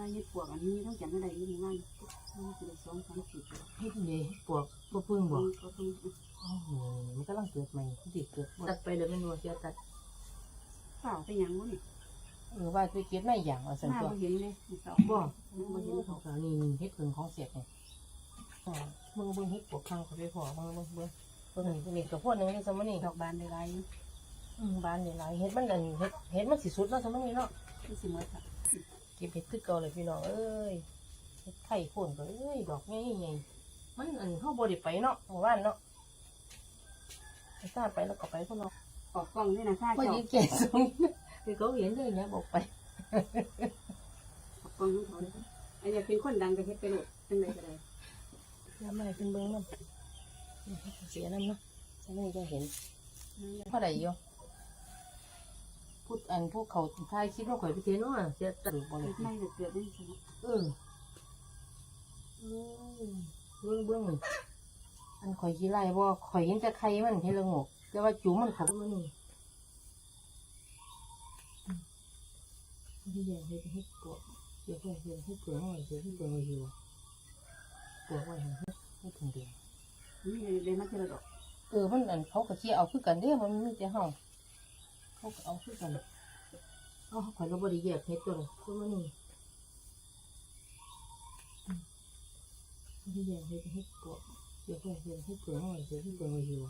ลายเฮ็ดปวกอันนี้ต้องจำไม่ได้ยี่ห้อมันมันจะสองสามสิบเฮ็ดนี่ปวกบ่พึ่งบ่ก็ต้องโอ้โหมันกำลังเกิดใหม่มันสิเกิดตัดไปเลยแม่นบ่เสียตัดเปล่าไปยังวะนี่เออว่าไปเก็บในอย่างว่าซั่นหน้าตัวบ่เห็นเลยสองบ่บ่บ่เห็เห็นนของเขานี่นี่เฮ็ดเพิ่งของเสียกนี่อ๋อมึงเบิ่งเฮ็ดปวกข้างเขาไปพอมึงเบิ่งเบิ่งเบิ่งนี่นี่ก็พวกนึงนี่ซะมื้อนี้ดอกบานได้ไรอืมบ้านนี่หลายเฮ็ดมันอันเฮ็ดเฮ็ดมันสิสุดเนาะซะมื้อนี้เนาะที่สิหมดค่ะ เก็บเห็ดคือเก่าเลยพี่น้องเอ้ยเห็ดไข่โคนก็เอ้ยดอกใหญ่ๆมันอันเข้าบริไปเนาะหมู่บ้านเนาะไปทราบไปแล้วก็ไปพวกเราออกกล้องด้วยนะค่าพอเจ้าดีแก่สูงคือเขาเห็นเลยเนี่ยบอกไปออกกล้องของเขาเลยอันนี้เป็นคนดังก็เฮ็ดไปโลดจังไดก็ได้น้ำลายเป็นเบิ้งน้ำเสียน้ำเนาะจะไม่จะเห็นพอได้อยู่ พูดอันพวกเขาทายคิดว่าข่อยไปเทน้ะเสียตันบ่เลยไม่เกิดได้สิเออเบิ้งเบิ้งนี่อันข่อยขี้ไล่บ่ข่อยเห็นแต่ไข่มันเห็นละงกแต่ว่าจุ๋มมันเขามันนี่ที่ใหญ่ให้ให้ปวดเดี๋ยวเพื่อนเดี๋ยวให้เปลือกหน่อยเดี๋ยวให้เปลือกมาอยู่ปวดไว้ให้ให้ถึงเดือนนี่เลยมาเจอดอกเออมันอันเขาก็เชี่ยเอาคือกันเด้มันมีแต่ห้อง เขาก็เอาคือกันเอาข่อยเราบริแยกเฮ็ดตัวเลยตัวมันนี่ที่ใหญ่ให้ให้ปวดเดี๋ยวเพื่อนเดี๋ยวให้เปลือกหน่อยเดี๋ยวให้เปลือกมาอยู่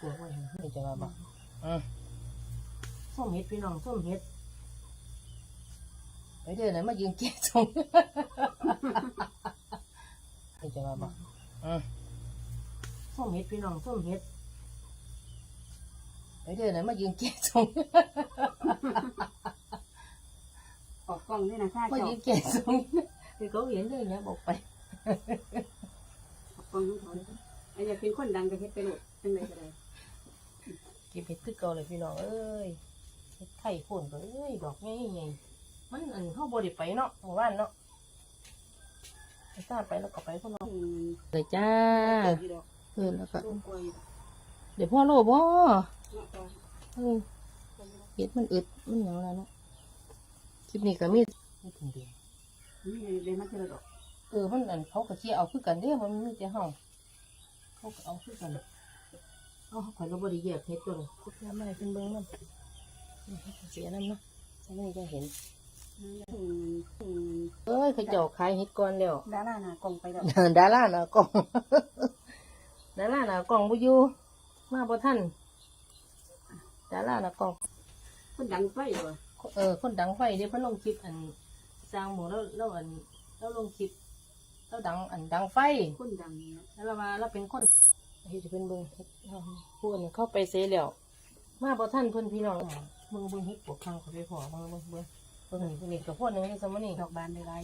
ปวดไว้ให้ให้จะมาบักอืมส้มเฮ็ดพี่น้องส้มเฮ็ดไปเดินไหนมายืนเกะตรงให้จะมาบักอืมส้มเห็ดพี่น้องส้มเห็ด ไปเดินไหนมายืนเกะตรงออกกล้องด้วยนะค่ามาเจ้ายืนเกะตรงคือเขาเห็นเลยเนี่ยบอกไป ออกกล้องของเขาเลยอันนี้เป็นคนดังก็เฮ็ดไปโลดจังไดก็ได้เก็บเห็ดคือเก่าเลยพี่น้องเอ้ยเห็ดไข่โคนก็เอ้ยดอกง่ายไงมันอันเข้าบริไปเนาะหมู่บ้านเนาะไปทราบไปแล้วก็ไปพวกเราอืมเลยจ้าเกิดอยู่ดอกเออแล้วก็ ลูกกล้วยอยู่ เดี๋ยวพ่อโลบ่ เนาะก็เออเห็ดมันอึด มันหยังแล้วเนาะคลิปนี้ก็มีไม่ถึงเดือนนี่เลยมาเจอดอกเออมันอันเขาก็เชี่ยเอาคือกันเด้มันมีแต่ห้องเขาก็เอาคือกันเอาข่อยเราบริแยกเฮ็ดตัวเลยพุทธน้ำลายเป็นเบิ้งน้ำเสียน้ำเนาะจะไม่จะเห็นอืมอืมเอ้ยเขาเจ้าขายเฮ็ดก่อนแล้วดาราหน้ากล้องไปแล้วดาราหน่ะกล้องดาราหน่ะกล้องบ่อยู่มาบ่ทัน ดาราหน่ะกล้องคนดังไฟเหรอเออคนดังไฟเดี๋ยวเพิ่นลงคลิปอันสร้างหมู่แล้วแล้วอันแล้วลงคลิปแล้วดังอันดังไฟคนดังเนี่ยแล้วเรามาเราเป็นคนเฮ็ดให้เพิ่นเบิ่งเฮ็ดเอาพูดเข้าไปเสียแล้วมาบ่ทันเพิ่นพี่น้องมึงเบิ่งเฮ็ดปวกข้างเขาไปพอมึงเบิ่งเบิ่งเบิ่งนี่เพิ่นนี่ก็พวกนึงนี่ซะมื้อนี้ดอกบานได้ไร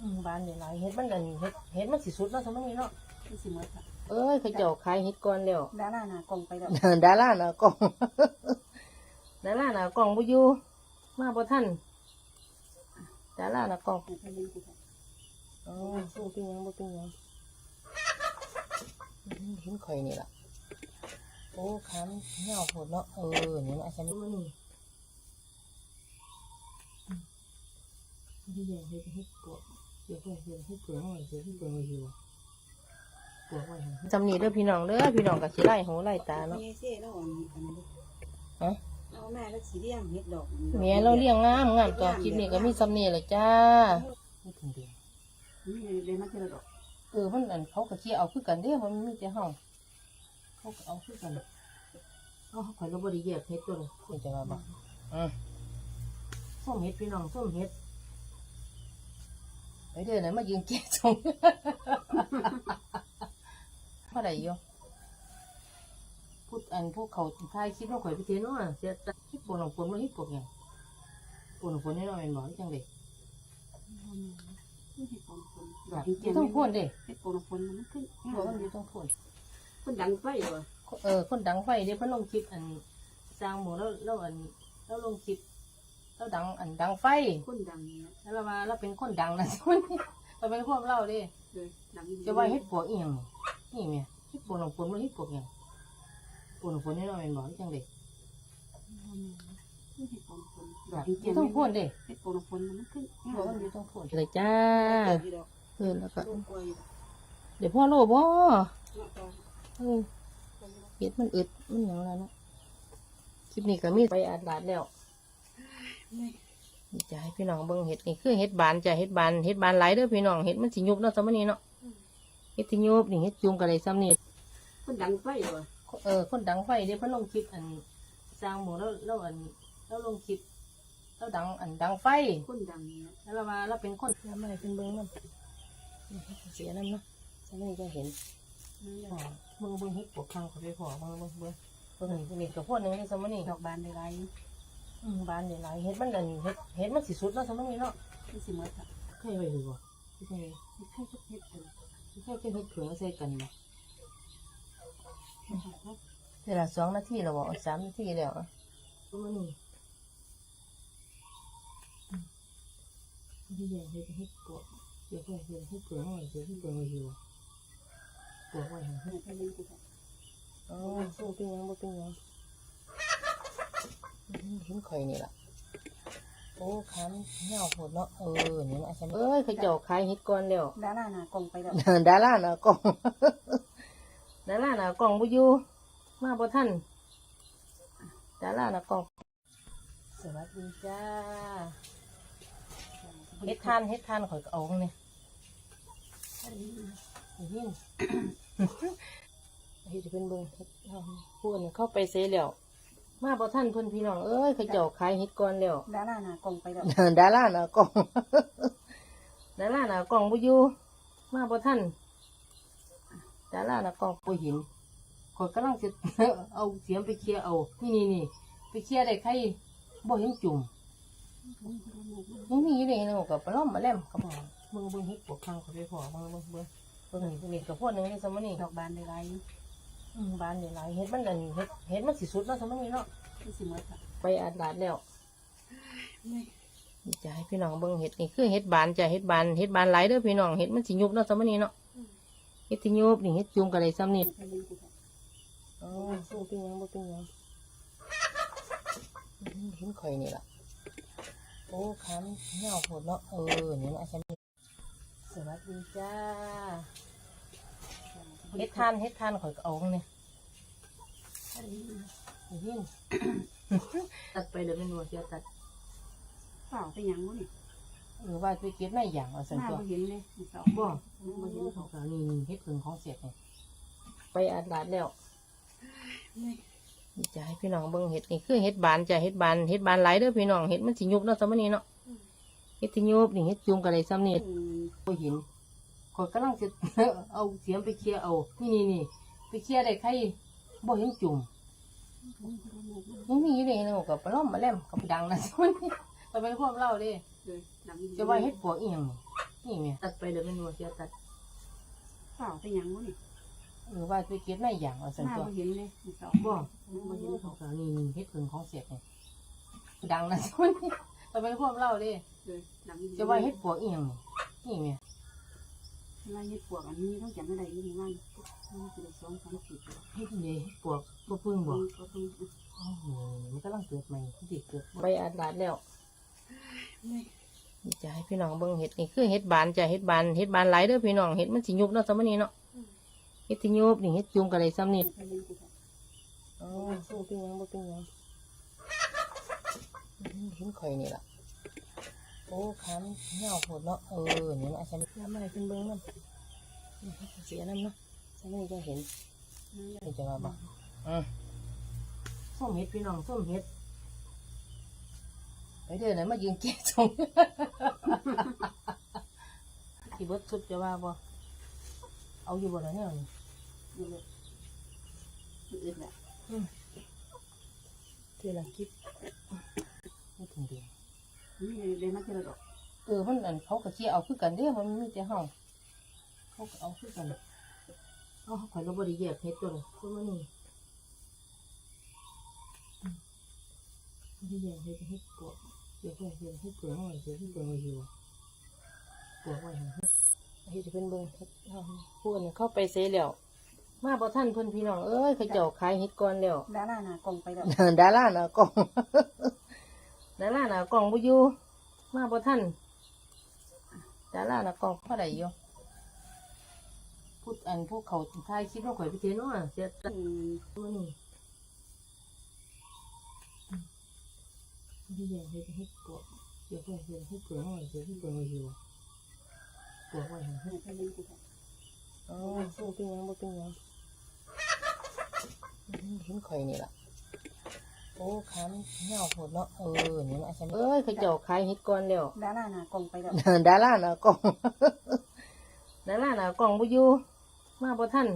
อืมบ้านนี่หลายเฮ็ดมันอันเฮ็ดเฮ็ดมันสิสุดแล้วซะมื้อนี้เนาะที่สิหมดค่ะ เอ้ยเขาเจ้าขายเฮ็ดก่อนแล้วดาราหน้ากล้องไปแล้วดาราน่ะกล้องดาราน่ะกล้องบ่อยู่มาบ่ทันดาราน่ะกล้องไปเล่นกูค่ะอ๋อบ่เป็นหยังบ่เป็นหยังอืมเห็นข่อยนี่ล่ะโอ้ขามันเหี่ยวโหดเนาะเออนี่นะอาจารย์มันนี่ที่ใหญ่ให้ให้ปวดเดี๋ยวเพื่อนเดี๋ยวให้เปลือกหน่อยเดี๋ยวให้เปลือกมาอยู่ปว ดไว้จำนี่เด้อพี่น้องเด้อพี่น้องกับสิไล่หูไล่ตาเนาะเมียเสียแล้วอันอันนี้ฮะเอาแม่แล้วสีเลี้ยงเฮ็ดดอกเมียเราเลี้ยงงามงามต่อคลิปนี้ก็มีจำนี่แหละจ้าไม่ถึงเดือนนี่เลยมาเจอดอกเออมันอันเขาก็เชี่ยเอาคือกันเด้มันมีแต่ห้องเขาก็เอาคือกันเอาข่อยเราบริแยกเฮ็ดตัวเลยคุณจะมาบอกอืมส้มเฮ็ดพี่น้องส้มเฮ็ดไปเดินไหนมายืนเกะตรง พอได้อยู่พูดอันพวกเขาทายคลิปว่าข่อยไปเทนว่าเสียแต่ที่ปวดของปวดมันที่ปวดยังปวดของปวดนี่เราเป็นหมอจังเลยเฮ็ดปนคนแบบต้องพ่นเด้เฮ็ดปนคนมันขึ้นเพราะมันอยู่ต้องพ่นคนดังไฟเหรอเออคนดังไฟเดี๋ยวเพิ่นลงคลิปอันสร้างหมูแล้วแล้วอันแล้วลงคลิปแล้วดังอันดังไฟคนดังเนี่ยแล้วเรามาเราเป็นคนดังนะมันเราเป็นความเล่าเดิเลยดังจะว่าเฮ็ดปวกอีหยังนี่แม่เฮ็ดปวกหลงปนมันเฮ็ดปวกอีหยังปวกหลงปนนี่เราเป็นบ่จังได๋เฮ็ดปนคนดอกอเจียยู่มต้องพ่นเด้เฮ็ดโปรฝนมันขึ้นบอกว่าอยู่ต้องพ่นเลยจ้าเดี๋ยวเออแล้วก็ลูกกล้วยเดี๋ยวพ่อโลบ่เนาะก็เออเห็ดมันอึดมันหยังแล้วเนาะคลิปนี้ก็มีไปอาดลาดแล้วนี่จะให้พี่น้องเบิ่งเห็ดนี่คือเห็ดบานจ้ะเห็ดบานเห็ดบานหลายเด้อพี่น้องเห็ดมันสิยุบเนาะสมัยนี้เนาะ เห็ดที่ยุบนี่เห็ดจุ่มกันเลยซ้ำนี่คนดังไฟเลยเออ คนดังไฟเดี๋ยวเพิ่นลงคลิปอันสร้างหมูแล้วแล้วอันแล้วลงคลิปแล้วดังอันดังไฟคนดังเนี่ยแล้วเรามาเราเป็นคนทำไมเป็นเบิ่งมันเสียน้ำเนาะสมัยนี้ก็เห็นอ๋อเบิ่งเบิ่งเห็ดปวกข้างเขาไปพอเบิ่งเบิ่งเบิ่งเบิ่งนี่นี่กับพวกนึงในสมัยนี้ดอกบานได้ไรอืมบานนี่หลายเห็ดมันอันเห็ดเห็ดมันสิสุดเนาะสมัยนี้เนาะที่สิมาค่ะเคยไปดูบ่ที่เคยแค่เฮ็ดเออ เคยเป็นเห็ดเผือกใส่กันบ่เวลาสองนาทีแล้วบ่สามนาทีแล้วอะสมัยนี้อืมที่ใหญ่เห็ดเห็ดปวกเดี๋ยวเพื่อนเดี๋ยวเห็ดเผือกเอาไว้เดี๋ยวเห็ดเผือกไว้อยู่ปวกไว้ให้เนี่ยไปเล่นกูค่ะอ๋อสู้เป็นหยังบ่เป็นหยังอืมเห็นข่อยนี่ล่ะโอ้คันเหี่ยวโหดเนาะเออนี่นะอาจารย์เอ้ยเขาเจ้าขายเห็ดก่อนแล้วดาราหน้ากล่องไปแล้วดาราหน่ะกล้องดาราหน่ะกล้องบ่อยู่มาบ่ทันดาราหน่ะกล้องสวัสดีจ้าเฮ็ดทานเฮ็ดทานข่อยก็เอาของเนี่ยเฮ็ดยินเฮ็ดให้เพิ่นเบิ่งเฮ็ดเอาพูดเข้าไปเสียแล้ว มาบ่ทันเพิ่นพี่น้องเอ้ยเขาเจ้าขายเฮ็ดก่อนแล้วดาราหน้ากล่องไปแล้วดาราหน่ะกล้องดาราหน่ะกล้องบ่อยู่มาบ่ทันดาราหน่ะกล้องบ่เห็นข่อยกำลังจะเอาเสียมไปเคลียร์เอานี่นี่นี่ไปเคลียร์ได้ใครบ่เห็นจุ่มยังมีอยู่เลยนะกับปลาล้อมมาแลมกับหมอเบิ่งเบิ่งเฮ็ดปวกข้างเขาไปพอเบิ่งเบิ่งเบิ่งเบิ่งนี่นี่กับพวกนึงในสมัยนี้ดอกบานได้ไร อืมบ้านนี่หลายเฮ็ดมันนั่นเฮ็ดเฮ็ดมันสิสุดเนาะสมัยนี้เนาะที่สิมาค่ะไปอาดลาดแล้วนี่จะให้พี่น้องเบิ่งเฮ็ดนี่คือเฮ็ดบานจ้ะเฮ็ดบานเฮ็ดบานหลายเด้อพี่น้องเฮ็ดมันสิยุบเนาะสมัยนี้เนาะเฮ็ดที่ยุบนี่เฮ็ดจุ่มกันเลยซ้ำนี่ไปเล่นกูค่ะอ๋อสู้เป็นหยังบ่เป็นหยังอืมเห็นข่อยนี่ล่ะโอ้คันเหี่ยวโหดเนาะเออนี่นะอาจารย์สวัสดีจ้า เฮ็ดทานเฮ็ดทานข่อยก็เอาของเนี่ยเฮ็ดยินตัดไปเลยเป็นวัวเสียตัดเปล่าไปยังวะนี่หรือว่าไปเก็บในอย่างเอาสันหน้าตัวบ่เห็นเลยสองบ่บ่มาเห็เห็นนของเขานี่นี่เฮ็ดผึ่งของเสียบเนี่ยไปอาดลาดแล้วนี่จะให้พี่น้องเบิ่งเฮ็ดนี่คือเฮ็ดบานจ้ะเฮ็ดบานเฮ็ดบานหลายเด้อพี่น้องเฮ็ดมันสิยุบเนาะสมัยนี้เนาะเฮ็ดที่ยุบนี่เฮ็ดจุ่มกันเลยซ้ำนี่อืมบ่เห็น ข่อยกำลังจะเอาเสียมไปเคลียร์เอา นี่นี่นี่ไปเคลียร์ได้ใครบ่เห็นจุ่มยังมีอยู่เลยนะกับปลาล้อมมาแลมกับดังนะมันไปเป็นพวกเราเด้เลยดังจะว่าเฮ็ดปวกเอียงนี่นี่แม่ตัดไปเดี๋ยวเป็นวัวเสียตัดเปล่าไปยังวะนี่หรือว่าไปเก็บในอย่างเอาหสันน้าตัวบ่เห็นเลยสองบ่บ่เห็นของเขานี่นี่เฮ็ดผึ่งของเสียบเนี่ยดังนะมันไปเป็นพวกเราเด้เลยดังจะว่าเฮ็ดปวกเอียงนี่แม่ลายเฮ็ดปวกอันนี้ต้องจำอะไรอยู่ในบ้านมันคือสองสามสิบเฮ็ดนี่เฮ็ดปวกตัวพึ่งบ่ก็ต้องโอ้โหมันกำลังเกิดใหม่ที่สิเกิดไปอาดลาดแล้วนี่จะให้พี่น้องเบิ่งเฮ็ดนี่คือเฮ็ดบานจ้ะเฮ็ดบานเฮ็ดบานหลายเด้อพี่น้องเฮ็ดมันสิยุบเนาะสมัยนี้เนาะเฮ็ดที่ยุบนี่เฮ็ดจุ่มกันเลยซ้ำนี่ไปเล่นกูค่ะอ๋อสู้เป็นหยังบ่เป็นหยังอืมเห็นข่อยนี่ล่ะ โอ้คันเหี่ยวโหดเนาะ เออนี่นะอาจารย์น้ำลายเป็นเบิ้งน้ำเสียน้ำเนาะฉันนี่ก็เห็นนี่จะมาบอกอืมส้มเห็ดพี่น้องส้มเห็ดไปเดินไหนมายืนเก๊ชงที่เบดสุดจะว่าบ่เอาอยู่บ่แล้วเนี่ยนี่นี่เลยอึดแหละเท่าละคลิปไม่ถึงเดือน นี่เลยมาเจอดอกเออมันอันเขาก็เชี่ยเอาคือกันเด้มันมีแต่เฮาเขาก็เอาคือกันเอาข่อยเราบ่ได้แยกเฮ็ดตัวเลยคือมันนี่อืมบ่ได้แยกเฮ็ดเฮ็ดปวกเดี๋ยวเฮ็ดเฮ็ดเฮ็ดเปลือกเอาไว้เดี๋ยวเฮ็ดเปลือกไว้อยู่ปวกไว้ให้เฮ็ดเฮ็ดให้เพิ่นเบิ่งเฮ็ดเอาผู้อื่นเข้าไปเสียแล้วมาบ่ทันเพิ่นพี่น้องเอ้ยเขาเจ้าขายเฮ็ดก่อนแล้วดาราหน้ากล่องไปแล้วดาราหน่ะกล้อง ดาราหน้ากล่องบ่อยู่มาบ่ทันดาราหน้ากล่องเท่าใดอยู่พูดอันพวกเขาถ่ายคลิปว่าข่อยไปเทเนาะเสียอืมมื้อนี้ที่อยากเฮ็ดเฮ็ดปวดเดี๋ยวเพิ่นเฮ็ดเฮ็ดเปลือกเอาไว้เดี๋ยวเฮ็ดเปลือกไว้อยู่ปวดไว้ให้เล่นกูค่ะอ๋อบ่เป็นหยังบ่เป็นหยังเห็นข่อยนี่ล่ะ โอ้ขามันเหี่ยวโหดเนาะ เออนี่มาใช่เอ้ยเขาเจ้าขายเฮ็ดก่อนแล้วดาราหน้ากล่องไปแล้วดาราหน้ากล่องดาราหน้ากล่องบ่อยู่มาบ่ทัน